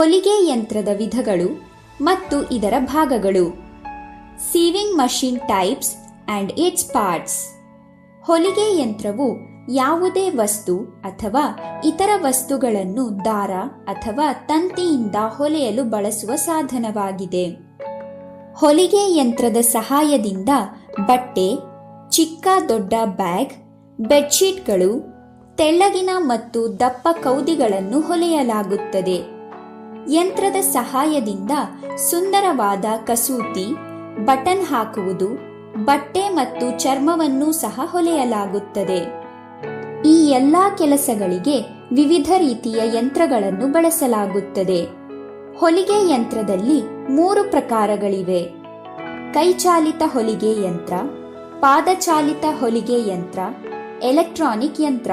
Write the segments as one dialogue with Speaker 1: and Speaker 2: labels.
Speaker 1: ಹೊಲಿಗೆ ಯಂತ್ರದ ವಿಧಗಳು ಮತ್ತು ಇದರ ಭಾಗಗಳು. Sewing machine types and its parts. ಹೊಲಿಗೆ ಯಂತ್ರವು ಯಾವುದೇ ವಸ್ತು ಅಥವಾ ಇತರ ವಸ್ತುಗಳನ್ನು ದಾರ ಅಥವಾ ತಂತಿಯಿಂದ ಹೊಲೆಯಲು ಬಳಸುವ ಸಾಧನವಾಗಿದೆ. ಹೊಲಿಗೆ ಯಂತ್ರದ ಸಹಾಯದಿಂದ ಬಟ್ಟೆ, ಚಿಕ್ಕ ದೊಡ್ಡ ಬ್ಯಾಗ್, ಬೆಡ್ಶೀಟ್ಗಳು, ತೆಳ್ಳಗಿನ ಮತ್ತು ದಪ್ಪ ಕೌದಿಗಳನ್ನು ಹೊಲೆಯಲಾಗುತ್ತದೆ. ಯಂತ್ರದ ಸಹಾಯದಿಂದ ಸುಂದರವಾದ ಕಸೂತಿ, ಬಟನ್ ಹಾಕುವುದು, ಬಟ್ಟೆ ಮತ್ತು ಚರ್ಮವನ್ನು ಸಹ ಹೊಲೆಯಲಾಗುತ್ತದೆ. ಈ ಎಲ್ಲಾ ಕೆಲಸಗಳಿಗೆ ವಿವಿಧ ರೀತಿಯ ಯಂತ್ರಗಳನ್ನು ಬಳಸಲಾಗುತ್ತದೆ. ಹೊಲಿಗೆ ಯಂತ್ರದಲ್ಲಿ ಮೂರು ಪ್ರಕಾರಗಳಿವೆ. ಕೈಚಾಲಿತ ಹೊಲಿಗೆ ಯಂತ್ರ, ಪಾದಚಾಲಿತ ಹೊಲಿಗೆ ಯಂತ್ರ, ಎಲೆಕ್ಟ್ರಾನಿಕ್ ಯಂತ್ರ.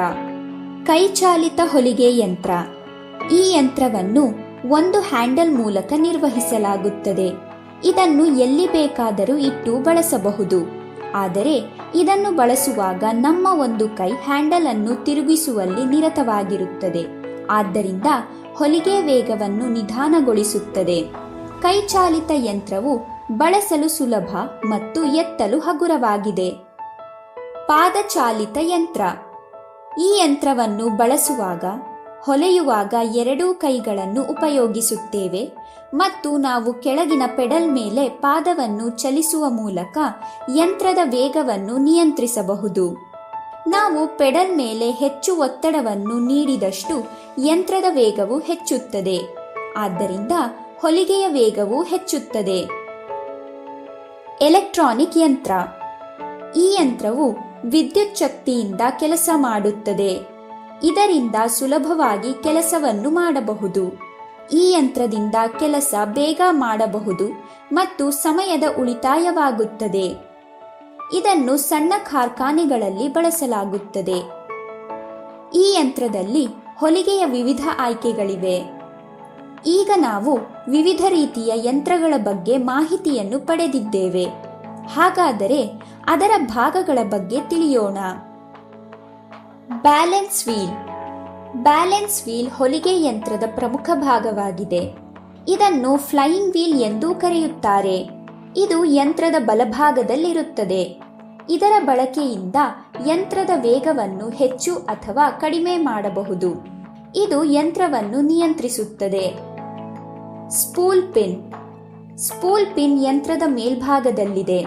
Speaker 1: ಕೈಚಾಲಿತ ಹೊಲಿಗೆ ಯಂತ್ರ. ಈ ಯಂತ್ರವನ್ನು ಒಂದು ಹ್ಯಾಂಡಲ್ ಮೂಲಕ ನಿರ್ವಹಿಸಲಾಗುತ್ತದೆ. ಇದನ್ನು ಎಲ್ಲಿ ಬೇಕಾದರೂ ಇಟ್ಟು ಬಳಸಬಹುದು. ಆದರೆ, ಇದನ್ನು ಬಳಸುವಾಗ ನಮ್ಮ ಒಂದು ಕೈ ಹ್ಯಾಂಡಲ್ ಅನ್ನು ತಿರುಗಿಸುವಲ್ಲಿ ನಿರತವಾಗಿರುತ್ತದೆ. ಆದ್ದರಿಂದ ಹೊಲಿಗೆ ವೇಗವನ್ನು ನಿಧಾನಗೊಳಿಸುತ್ತದೆ. ಕೈಚಾಲಿತ ಯಂತ್ರವು ಬಳಸಲು ಸುಲಭ ಮತ್ತು ಎತ್ತಲು ಹಗುರವಾಗಿದೆ. ಪಾದಚಾಲಿತ ಯಂತ್ರ. ಈ ಯಂತ್ರವನ್ನು ಬಳಸುವಾಗ ಹೊಲೆಯುವಾಗ ಎರಡೂ ಕೈಗಳನ್ನು ಉಪಯೋಗಿಸುತ್ತೇವೆ ಮತ್ತು ನಾವು ಕೆಳಗಿನ ಪೆಡಲ್ ಮೇಲೆ ಪಾದವನ್ನು ಚಲಿಸುವ ಮೂಲಕ ಯಂತ್ರದ ವೇಗವನ್ನು ನಿಯಂತ್ರಿಸಬಹುದು. ನಾವು ಪೆಡಲ್ ಮೇಲೆ ಹೆಚ್ಚು ಒತ್ತಡವನ್ನು ನೀಡಿದಷ್ಟು ಯಂತ್ರದ ವೇಗವು ಹೆಚ್ಚುತ್ತದೆ. ಆದ್ದರಿಂದ ಹೊಲಿಗೆಯ ವೇಗವು ಹೆಚ್ಚುತ್ತದೆ. ಎಲೆಕ್ಟ್ರಾನಿಕ್ ಯಂತ್ರ. ಈ ಯಂತ್ರವು ವಿದ್ಯುತ್ ಶಕ್ತಿಯಿಂದ ಕೆಲಸ ಮಾಡುತ್ತದೆ. ಇದರಿಂದ ಸುಲಭವಾಗಿ ಕೆಲಸವನ್ನು ಮಾಡಬಹುದು. ಈ ಯಂತ್ರದಿಂದ ಕೆಲಸ ಬೇಗ ಮಾಡಬಹುದು ಮತ್ತು ಸಮಯದ ಉಳಿತಾಯವಾಗುತ್ತದೆ. ಇದನ್ನು ಸಣ್ಣ ಕಾರ್ಖಾನೆಗಳಲ್ಲಿ ಬಳಸಲಾಗುತ್ತದೆ. ಈ ಯಂತ್ರದಲ್ಲಿ ಹೊಲಿಗೆಯ ವಿವಿಧ ಆಯ್ಕೆಗಳಿವೆ. ಈಗ ನಾವು ವಿವಿಧ ರೀತಿಯ ಯಂತ್ರಗಳ ಬಗ್ಗೆ ಮಾಹಿತಿಯನ್ನು ಪಡೆದಿದ್ದೇವೆ. ಹಾಗಾದರೆ ಅದರ ಭಾಗಗಳ ಬಗ್ಗೆ ತಿಳಿಯೋಣ. Balance wheel. ಬ್ಯಾಲೆನ್ಸ್ ವೀಲ್ ಹೊಲಿಗೆ ಯಂತ್ರದ ಪ್ರಮುಖ ಭಾಗವಾಗಿದೆ. ಇದನ್ನು ಫ್ಲೈಯಿಂಗ್ ವೀಲ್ ಎಂದೂ ಕರೆಯುತ್ತಾರೆ. ಇದು ಯಂತ್ರದ ಬಲಭಾಗದಲ್ಲಿರುತ್ತದೆ. ಇದರ ಬಳಕೆಯಿಂದ ಯಂತ್ರದ ವೇಗವನ್ನು ಹೆಚ್ಚು ಅಥವಾ ಕಡಿಮೆ ಮಾಡಬಹುದು. ಇದು ಯಂತ್ರವನ್ನು ನಿಯಂತ್ರಿಸುತ್ತದೆ. Spool pin. ಸ್ಪೂಲ್ ಪಿನ್ ಯಂತ್ರದ ಮೇಲ್ಭಾಗದಲ್ಲಿದೆ.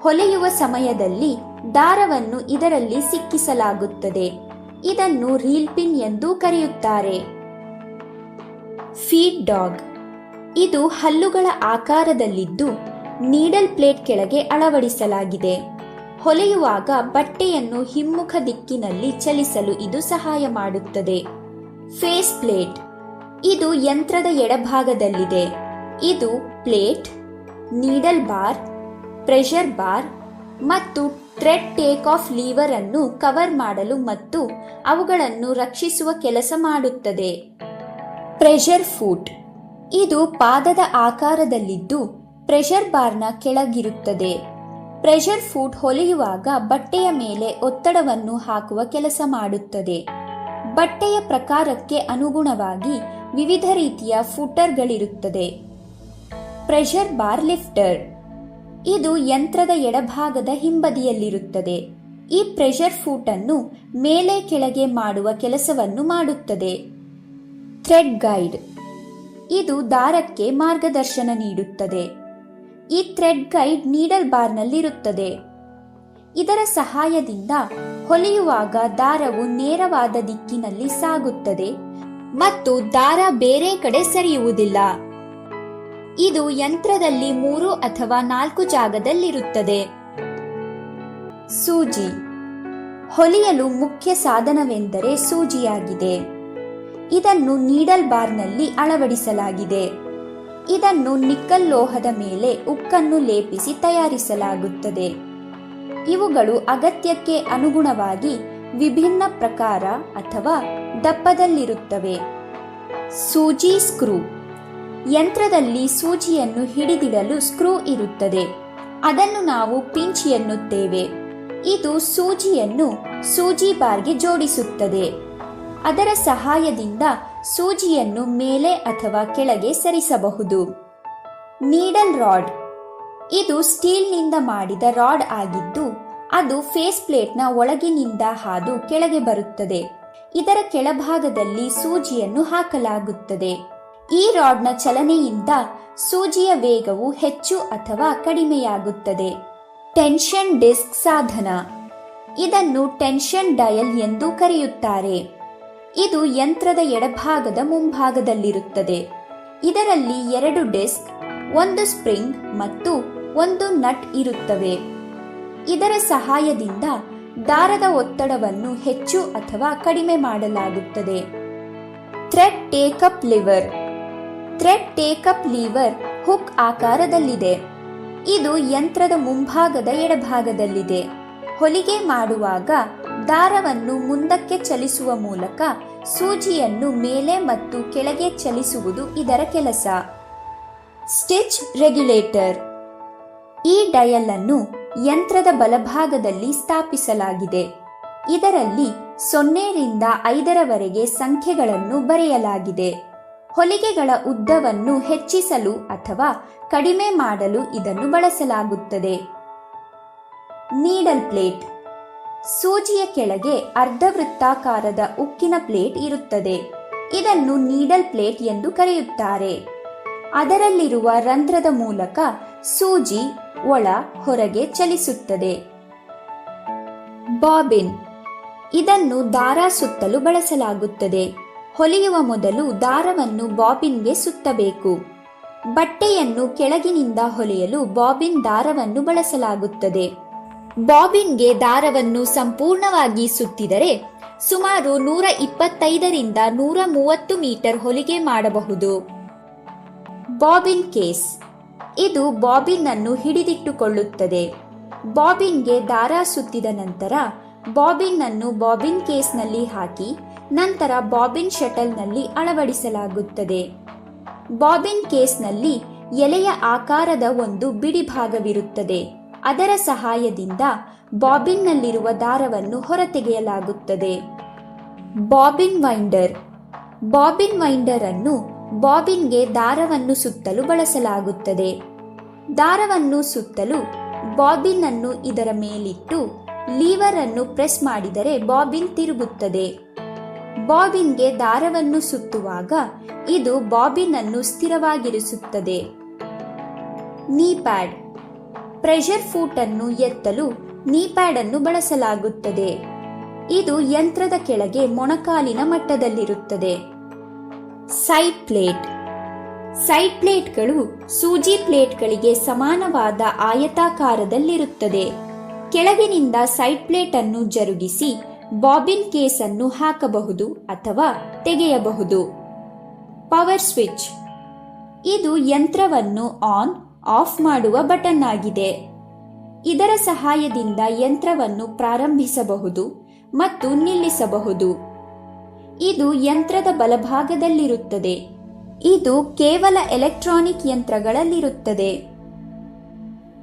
Speaker 1: ಹೊಲೆಯುವ ಸಮಯದಲ್ಲಿ ದಾರವನ್ನು ಇದರಲ್ಲಿ ಸಿಕ್ಕಿಸಲಾಗುತ್ತದೆ. ಇದನ್ನು ರೀಲ್ ಪಿನ್ ಎಂದು ಕರೆಯುತ್ತಾರೆ. Feed dog. ಇದು ಹಲ್ಲುಗಳ ಆಕಾರದಲ್ಲಿದ್ದು ನೀಡಲ್ ಪ್ಲೇಟ್ ಕೆಳಗೆ ಅಳವಡಿಸಲಾಗಿದೆ. ಹೊಲೆಯುವಾಗ ಬಟ್ಟೆಯನ್ನು ಹಿಮ್ಮುಖ ದಿಕ್ಕಿನಲ್ಲಿ ಚಲಿಸಲು ಇದು ಸಹಾಯ ಮಾಡುತ್ತದೆ. Face plate. ಇದು ಯಂತ್ರದ ಎಡಭಾಗದಲ್ಲಿದೆ. ಇದು plate, needle bar, pressure bar ಮತ್ತು ಥ್ರೆಡ್ ಟೇಕ್ ಆಫ್ ಲೀವರ್ ಅನ್ನು ಕವರ್ ಮಾಡಲು ಮತ್ತು ಅವುಗಳನ್ನು ರಕ್ಷಿಸುವ ಕೆಲಸ ಮಾಡುತ್ತದೆ. Pressure foot. ಇದು ಪಾದದ ಆಕಾರದಲ್ಲಿದ್ದು ಪ್ರೆಷರ್ ಬಾರ್ನ ಕೆಳಗಿರುತ್ತದೆ. ಪ್ರೆಷರ್ ಫೂಟ್ ಹೊಲಿಯುವಾಗ ಬಟ್ಟೆಯ ಮೇಲೆ ಒತ್ತಡವನ್ನು ಹಾಕುವ ಕೆಲಸ ಮಾಡುತ್ತದೆ. ಬಟ್ಟೆಯ ಪ್ರಕಾರಕ್ಕೆ ಅನುಗುಣವಾಗಿ ವಿವಿಧ ರೀತಿಯ ಫೂಟರ್ಗಳಿರುತ್ತದೆ. Pressure bar lifter. ಇದು ಯಂತ್ರದ ಎಡಭಾಗದ ಹಿಂಬದಿಯಲ್ಲಿರುತ್ತದೆ. ಈ ಪ್ರೆಷರ್ ಫೂಟ್ ಅನ್ನು ಮೇಲೆ ಕೆಳಗೆ ಮಾಡುವ ಕೆಲಸವನ್ನು ಮಾಡುತ್ತದೆ. ಥ್ರೆಡ್ ಗೈಡ್ ಇದು ದಾರಕ್ಕೆ ಮಾರ್ಗದರ್ಶನ ನೀಡುತ್ತದೆ. ಈ ಥ್ರೆಡ್ ಗೈಡ್ ನೀಡಲ್ ಬಾರ್ನಲ್ಲಿರುತ್ತದೆ ಇದರ ಸಹಾಯದಿಂದ ಹೊಲಿಯುವಾಗ ದಾರವು ನೇರವಾದ ದಿಕ್ಕಿನಲ್ಲಿ ಸಾಗುತ್ತದೆ ಮತ್ತು ದಾರ ಬೇರೆ ಕಡೆ ಸರಿಯುವುದಿಲ್ಲ. ಇದು ಯಂತ್ರದಲ್ಲಿ ಮೂರು ಅಥವಾ ನಾಲ್ಕು ಜಾಗದಲ್ಲಿರುತ್ತದೆ. ಸೂಜಿ. ಹೊಲಿಯಲು ಮುಖ್ಯ ಸಾಧನವೆಂದರೆ ಸೂಜಿಯಾಗಿದೆ. ಇದನ್ನು ನೀಡಲ್ ಬಾರ್ನಲ್ಲಿ ಅಳವಡಿಸಲಾಗಿದೆ. ಇದನ್ನು ನಿಕ್ಕಲ್ ಲೋಹದ ಮೇಲೆ ಉಕ್ಕನ್ನು ಲೇಪಿಸಿ ತಯಾರಿಸಲಾಗುತ್ತದೆ. ಇವುಗಳು ಅಗತ್ಯಕ್ಕೆ ಅನುಗುಣವಾಗಿ ವಿಭಿನ್ನ ಪ್ರಕಾರ ಅಥವಾ ದಪ್ಪದಲ್ಲಿರುತ್ತವೆ. ಸೂಜಿ ಸ್ಕ್ರೂ. ಯಂತ್ರದಲ್ಲಿ ಸೂಜಿಯನ್ನು ಹಿಡಿದಿಡಲು ಸ್ಕ್ರೂ ಇರುತ್ತದೆ. ಅದನ್ನು ನಾವು ಪಿಂಚ್ ಎನ್ನುತ್ತೇವೆ. ಇದು ಸೂಜಿಯನ್ನು ಸೂಜಿ ಬಾರ್ಗೆ ಜೋಡಿಸುತ್ತದೆ. ಅದರ ಸಹಾಯದಿಂದ ಸೂಜಿಯನ್ನು ಮೇಲೆ ಅಥವಾ ಕೆಳಗೆ ಸರಿಸಬಹುದು. Needle rod. ಇದು ಸ್ಟೀಲ್ನಿಂದ ಮಾಡಿದ ರಾಡ್ ಆಗಿದ್ದು, ಅದು ಫೇಸ್ ಪ್ಲೇಟ್ನ ಒಳಗಿನಿಂದ ಹಾದು ಕೆಳಗೆ ಬರುತ್ತದೆ. ಇದರ ಕೆಳಭಾಗದಲ್ಲಿ ಸೂಜಿಯನ್ನು ಹಾಕಲಾಗುತ್ತದೆ. ಈ ರಾಡ್ನ ಚಲನೆಯಿಂದ ಸೂಜಿಯ ವೇಗವು ಹೆಚ್ಚು ಅಥವಾ ಕಡಿಮೆಯಾಗುತ್ತದೆ. ಟೆನ್ಷನ್ ಡಿಸ್ಕ್ ಸಾಧನ. ಇದನ್ನು ಟೆನ್ಷನ್ ಡಯಲ್ ಎಂದು ಕರೆಯುತ್ತಾರೆ. ಇದು ಯಂತ್ರದ ಎಡಭಾಗದ ಮುಂಭಾಗದಲ್ಲಿರುತ್ತದೆ. ಇದರಲ್ಲಿ ಎರಡು ಡಿಸ್ಕ್, ಒಂದು ಸ್ಪ್ರಿಂಗ್ ಮತ್ತು ಒಂದು ನಟ್ ಇರುತ್ತವೆ. ಇದರ ಸಹಾಯದಿಂದ ದಾರದ ಒತ್ತಡವನ್ನು ಹೆಚ್ಚು ಅಥವಾ ಕಡಿಮೆ ಮಾಡಲಾಗುತ್ತದೆ. Thread take up lever. Thread take up lever hook ಆಕಾರದಲ್ಲಿದೆ. ಇದು ಯಂತ್ರದ ಮುಂಭಾಗದ ಎಡಭಾಗದಲ್ಲಿದೆ. ಹೊಲಿಗೆ ಮಾಡುವಾಗ ದಾರವನ್ನು ಮುಂದಕ್ಕೆ ಚಲಿಸುವ ಮೂಲಕ ಸೂಜಿಯನ್ನು ಮೇಲೆ ಮತ್ತು ಕೆಳಗೆ ಚಲಿಸುವುದು ಇದರ ಕೆಲಸ. ಸ್ಟಿಚ್ ರೆಗ್ಯುಲೇಟರ್ ಈ ಡಯಲ್ ಅನ್ನು ಯಂತ್ರದ ಬಲಭಾಗದಲ್ಲಿ ಸ್ಥಾಪಿಸಲಾಗಿದೆ. ಇದರಲ್ಲಿ ಸೊನ್ನೆರಿಂದ ಐದರವರೆಗೆ ಸಂಖ್ಯೆಗಳನ್ನು ಬರೆಯಲಾಗಿದೆ. ಹೊಲಿಗೆಗಳ ಉದ್ದವನ್ನು ಹೆಚ್ಚಿಸಲು ಅಥವಾ ಕಡಿಮೆ ಮಾಡಲು ಇದನ್ನು ಬಳಸಲಾಗುತ್ತದೆ. Needle plate. ಸೂಜಿಯ ಕೆಳಗೆ ಅರ್ಧವೃತ್ತಾಕಾರದ ಉಕ್ಕಿನ ಪ್ಲೇಟ್ ಇರುತ್ತದೆ. ಇದನ್ನು ನೀಡಲ್ ಪ್ಲೇಟ್ ಎಂದು ಕರೆಯುತ್ತಾರೆ. ಅದರಲ್ಲಿರುವ ರಂಧ್ರದ ಮೂಲಕ ಸೂಜಿ ಒಳ ಹೊರಗೆ ಚಲಿಸುತ್ತದೆ. ಬಾಬಿನ್. ಇದನ್ನು ದಾರ ಸುತ್ತಲು ಬಳಸಲಾಗುತ್ತದೆ. ಹೊಲಿಯುವ ಮೊದಲು ದಾರವನ್ನು ಬಾಬಿನ್ಗೆ ಸುತ್ತಬೇಕು. ಬಟ್ಟೆಯನ್ನು ಕೆಳಗಿನಿಂದ ಹೊಲಿಯಲು ಬಾಬಿನ್ ದಾರವನ್ನು ಬಳಸಲಾಗುತ್ತದೆ. ಬಾಬಿನ್ಗೆ ದಾರವನ್ನು ಸಂಪೂರ್ಣವಾಗಿ ಸುತ್ತಿದರೆ ಸುಮಾರು ನೂರ ಇಪ್ಪತ್ತೈದರಿಂದ ನೂರ ಮೂವತ್ತು ಮೀಟರ್ ಹೊಲಿಗೆ ಮಾಡಬಹುದು. Bobbin case. ಇದು ಬಾಬಿನ್ ಅನ್ನು ಹಿಡಿದಿಟ್ಟುಕೊಳ್ಳುತ್ತದೆ. ಬಾಬಿನ್ಗೆ ದಾರ ಸುತ್ತಿದ ನಂತರ ಬಾಬಿನ್ ಅನ್ನು ಬಾಬಿನ್ ಕೇಸ್ನಲ್ಲಿ ಹಾಕಿ ನಂತರ ಬಾಬಿನ್ ಶಟಲ್ನಲ್ಲಿ ಅಳವಡಿಸಲಾಗುತ್ತದೆ. ಬಾಬಿನ್ ಕೇಸ್ನಲ್ಲಿ ಎಲೆಯ ಆಕಾರದ ಒಂದು ಬಿಡಿ ಭಾಗವಿರುತ್ತದೆ ಅದರ ಸಹಾಯದಿಂದ ಬಾಬಿನ್ನಲ್ಲಿರುವ ದಾರವನ್ನು ಹೊರತೆಗೆಯಲಾಗುತ್ತದೆ. Bobbin winder. ಬಾಬಿನ್ ವೈಂಡರ್ ಅನ್ನು ಬಾಬಿನ್ಗೆ ದಾರವನ್ನು ಸುತ್ತಲು ಬಳಸಲಾಗುತ್ತದೆ. ದಾರವನ್ನು ಸುತ್ತಲು ಬಾಬಿನ್ ಅನ್ನು ಇದರ ಮೇಲಿಟ್ಟು ಲೀವರ್ ಅನ್ನು ಪ್ರೆಸ್ ಮಾಡಿದರೆ ಬಾಬಿನ್ ತಿರುಗುತ್ತದೆ. ಬಾಬಿನ್ಗೆ ದಾರವನ್ನು ಸುತ್ತುವಾಗ ಇದು ಬಾಬಿನ್ ಅನ್ನು ಸ್ಥಿರವಾಗಿರಿಸುತ್ತದೆ. ನೀ ಪ್ಯಾಡ್ ಪ್ರೆಷರ್ ಫೂಟ್ ಅನ್ನು ಎತ್ತಲು ನೀ ಪ್ಯಾಡ್ ಅನ್ನು ಬಳಸಲಾಗುತ್ತದೆ. ಇದು ಯಂತ್ರದ ಕೆಳಗೆ ಮೊಣಕಾಲಿನ ಮಟ್ಟದಲ್ಲಿರುತ್ತದೆ. ಸೈಡ್ ಪ್ಲೇಟ್ ಸೈಡ್ ಪ್ಲೇಟ್ಗಳು ಸೂಜಿ ಪ್ಲೇಟ್ಗಳಿಗೆ ಸಮಾನವಾದ ಆಯತಾಕಾರದಲ್ಲಿರುತ್ತದೆ. ಕೆಳಗಿನಿಂದ ಸೈಡ್ ಪ್ಲೇಟ್ ಅನ್ನು ಜರುಗಿಸಿ ಬಾಬಿನ್ ಕೇಸ್ ಅನ್ನು ಹಾಕಬಹುದು ಅಥವಾ ತೆಗೆಯಬಹುದು. Power switch. ಇದು ಯಂತ್ರವನ್ನು ಆನ್, ಆಫ್ ಮಾಡುವ ಬಟನ್ ಆಗಿದೆ. ಇದರ ಸಹಾಯದಿಂದ ಯಂತ್ರವನ್ನು ಪ್ರಾರಂಭಿಸಬಹುದು ಮತ್ತು ನಿಲ್ಲಿಸಬಹುದು. ಇದು ಯಂತ್ರದ ಬಲಭಾಗದಲ್ಲಿರುತ್ತದೆ. ಇದು ಕೇವಲ ಎಲೆಕ್ಟ್ರಾನಿಕ್ ಯಂತ್ರಗಳಲ್ಲಿರುತ್ತದೆ.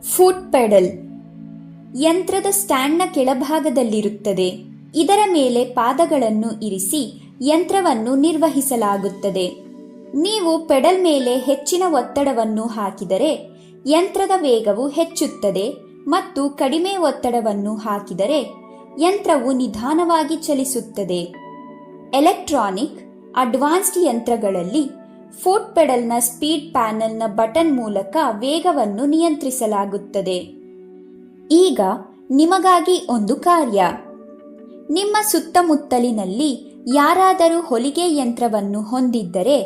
Speaker 1: Foot pedal. ಯಂತ್ರದ ಸ್ಟ್ಯಾಂಡ್ನ ಕೆಳಭಾಗದಲ್ಲಿರುತ್ತದೆ. ಇದರ ಮೇಲೆ ಪಾದಗಳನ್ನು ಇರಿಸಿ ಯಂತ್ರವನ್ನು ನಿರ್ವಹಿಸಲಾಗುತ್ತದೆ. ನೀವು ಪೆಡಲ್ ಮೇಲೆ ಹೆಚ್ಚಿನ ಒತ್ತಡವನ್ನು ಹಾಕಿದರೆ ಯಂತ್ರದ ವೇಗವು ಹೆಚ್ಚುತ್ತದೆ ಮತ್ತು ಕಡಿಮೆ ಒತ್ತಡವನ್ನು ಹಾಕಿದರೆ ಯಂತ್ರವು ನಿಧಾನವಾಗಿ ಚಲಿಸುತ್ತದೆ. ಎಲೆಕ್ಟ್ರಾನಿಕ್, ಅಡ್ವಾನ್ಸ್ಡ್ ಯಂತ್ರಗಳಲ್ಲಿ ಫುಟ್ ಪೆಡಲ್ನ ಸ್ಪೀಡ್ ಪ್ಯಾನೆಲ್ನ ಬಟನ್ ಮೂಲಕ ವೇಗವನ್ನು ನಿಯಂತ್ರಿಸಲಾಗುತ್ತದೆ. ಈಗ ನಿಮಗಾಗಿ ಒಂದು ಕಾರ್ಯ. ನಿಮ್ಮ ಸುತ್ತಮುತ್ತಲಿನಲ್ಲಿ ಯಾರಾದರೂ ಹೊಲಿಗೆ ಯಂತ್ರವನ್ನು ಹೊಂದಿದ್ದರೆ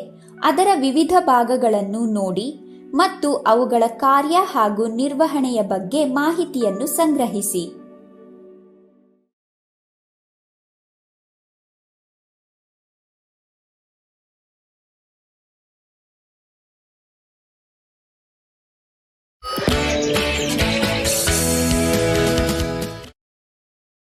Speaker 1: ಅದರ ವಿವಿಧ ಭಾಗಗಳನ್ನು ನೋಡಿ ಮತ್ತು ಅವುಗಳ ಕಾರ್ಯ ಹಾಗೂ ನಿರ್ವಹಣೆಯ ಬಗ್ಗೆ ಮಾಹಿತಿಯನ್ನು ಸಂಗ್ರಹಿಸಿ.